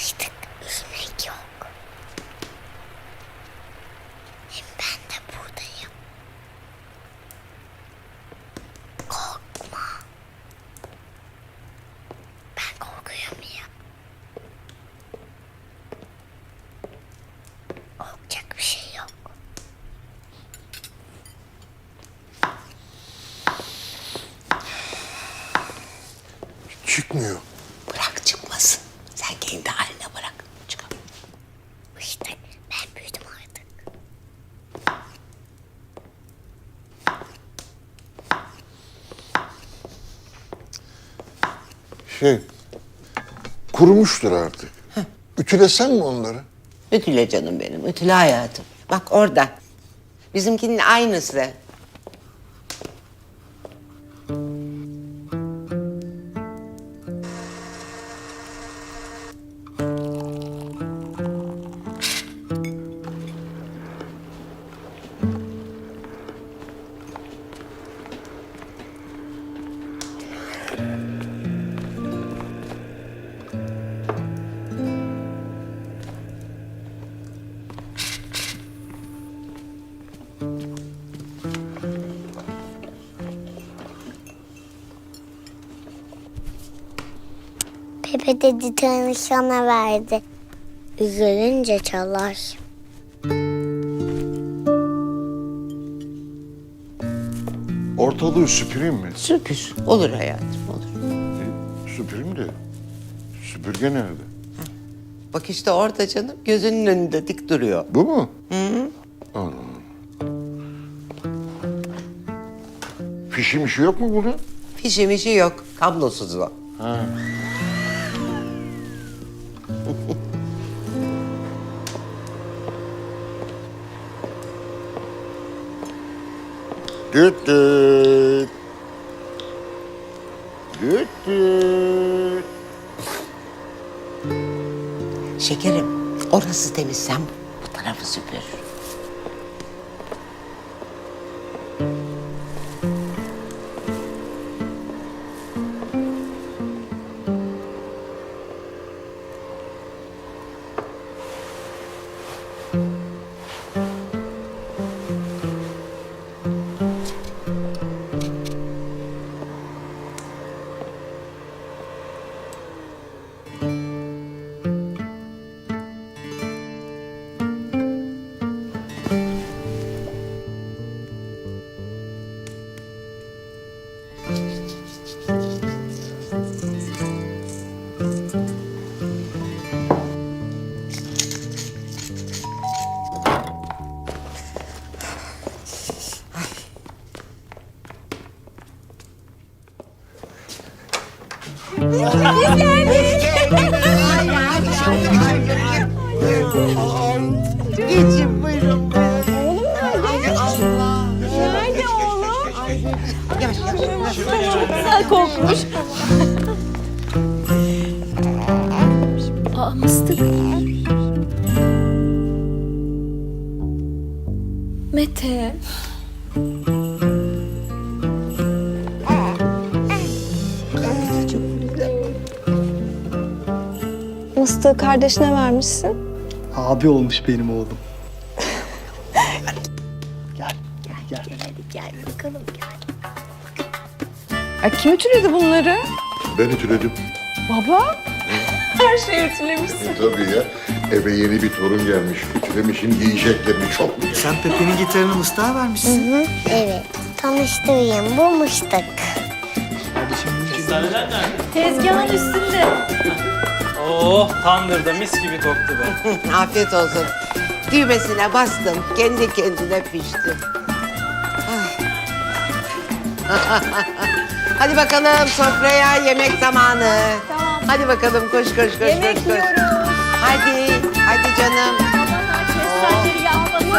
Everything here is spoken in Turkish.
Mıstık üzmek yok. Hem ben de buradayım. Korkma. Ben korkuyorum ya. Korkacak bir şey yok. Çıkmıyor. Bırak çıkmasın. Sen kendi haline bırak. Çıkar. Mıstık ben büyüdüm artık. Şey, kurumuştur artık. Ütülesen mi onları? Ütüle canım benim. Ütüle hayatım. Bak orada. Bizimkinin aynısı. Pepe dedi tanışana verdi. Üzülünce çalar. Ortalığı süpüreyim mi? Süpür. Olur hayatım olur. E, süpüreyim de. Süpürge nerede? Bak işte orada canım. Gözünün önünde dik duruyor. Bu mu? Hı hı. Fişi mişi yok mu bunun? Fişi mişi yok. Kablosuz o. Düt düt. Düt düt. Şekerim orası temiz. Sen bu tarafı süpür. Geçin buyurun. Nerede oğlum? Yavaş yavaş. Güzel kokmuş. Aa mıstık. Mete. Mıstığı kardeşine vermişsin. Abi olmuş benim oğlum. gel, gel. Gel bakalım gel. Ay, kim ütüledi bunları? Ben ütüledim. Baba. Her şeyi ütülemişsin. E, tabii ya. Eve yeni bir torun gelmiş. Ütülemişin giyeceklerini çok Sen Pepe'nin gitarını Mıstık'a vermişsin. Evet tanıştırayım bu Mıstık. Kardeşim Tezgahın üstünde. Oh tandırda mis gibi koktu be. Afiyet olsun. Düğmesine bastım. Kendi kendine pişti. Ah. Hadi bakalım sofraya yemek zamanı. Tamam. Hadi bakalım koş koş koş Yemek koş koş. yiyoruz. Hadi, hadi canım. Yağmasın.